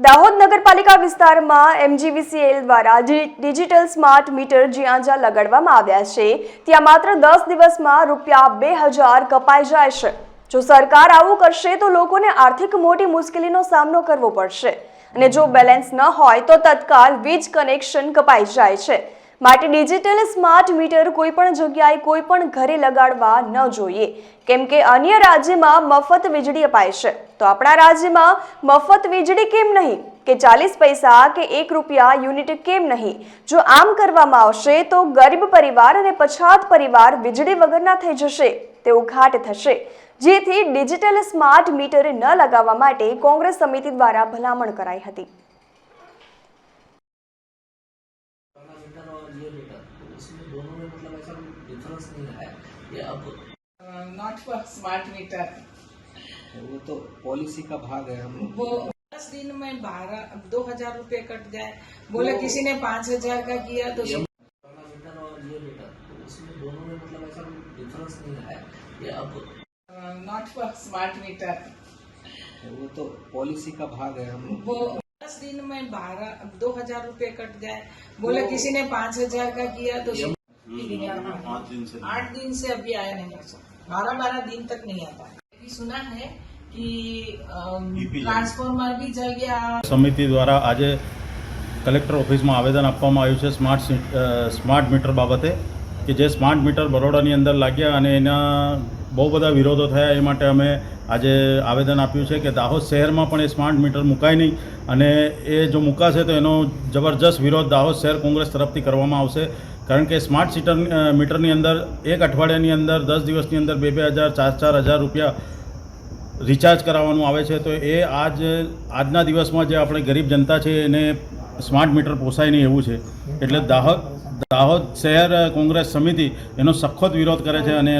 દાહોદ નગરપાલિકા વિસ્તારમાં એમજીવીસીએલ દ્વારા ડિજિટલ સ્માર્ટ મીટર જ્યાં જ્યાં લગાડવામાં આવ્યા છે. ત્યાં માત્ર દસ દિવસમાં રૂપિયા બે હજાર કપાઈ જાય છે. જો સરકાર આવું કરશે તો લોકોને આર્થિક મોટી મુશ્કેલીનો સામનો કરવો પડશે. અને જો બેલેન્સ ન હોય તો તત્કાલ વીજ કનેક્શન કપાઈ જાય છે. માટે ડિજિટલ સ્માર્ટ મીટર કોઈ પણ જગ્યાએ કોઈ પણ ઘરે લગાડવા ન જોઈએ. કેમ કે અન્ય રાજ્યમાં મફત વીજળી અપાય છે. તો આપણા રાજ્યમાં મફત વીજળી કેમ નહીં? કે ચાલીસ પૈસા કે એક રૂપિયા યુનિટ કેમ નહીં? જો આમ કરવામાં આવશે તો ગરીબ પરિવાર અને પછાત પરિવાર વીજળી વગરના થઈ જશે. તેવું ઘાટ થશે. જેથી ડિજિટલ સ્માર્ટ મીટર ન લગાવવા માટે કોંગ્રેસ સમિતિ દ્વારા ભલામણ કરાઈ હતી. और ये मीटर तो उसमें दोनों में मतलब ऐसा डिफरेंस नहीं है। ये अब नॉट फॉर स्मार्ट मीटर वो तो पॉलिसी का भाग है हम वो दस दिन में बारह दो हज़ार रूपए कट जाए। बोले किसी ने पाँच हज़ार का किया तो मीटर और ये मीटर तो उसमें दोनों में मतलब ऐसा डिफरेंस नहीं है। ये अब नॉट फॉर स्मार्ट मीटर वो तो पॉलिसी का भाग है हम वो दस दिन में बारह दो हजार रूपए कट जाए बोले किसी ने पाँच हजार का किया तो आठ दिन से आठ दिन से अभी आया नहीं है सर बारह बारह दिन तक नहीं आता अभी सुना है कि ट्रांसफॉर्मर भी जल गया સમિતિ દ્વારા આજે કલેક્ટર ઓફિસમાં આવેદન આપવામાં આવ્યું છે સ્માર્ટ સી- અ, સ્માર્ટ મીટર બાબતે કે જે સ્માર્ટ મીટર બરોડાની અંદર લાગ્યા અને એના બહુ બધા વિરોધો થયા એ માટે અમે આજે આવેદન આપ્યું છે કે દાહોદ શહેરમાં પણ એ સ્માર્ટ મીટર મુકાય નહીં. અને એ જો મુકાશે તો એનો જબરજસ્ત વિરોધ દાહોદ શહેર કોંગ્રેસ તરફથી કરવામાં આવશે. કારણ કે સ્માર્ટ સીટર મીટરની અંદર એક અઠવાડિયાની અંદર, દસ દિવસની અંદર બે બે હજાર, ચાર ચાર હજાર રૂપિયા રિચાર્જ કરાવવાનું આવે છે. તો એ આજ, આજના દિવસમાં જે આપણે ગરીબ જનતા છે એને સ્માર્ટ મીટર પોસાય નહીં એવું છે. એટલે દાહોદ દાહોદ શહેર કોંગ્રેસ સમિતિ એનો સખત વિરોધ કરે છે અને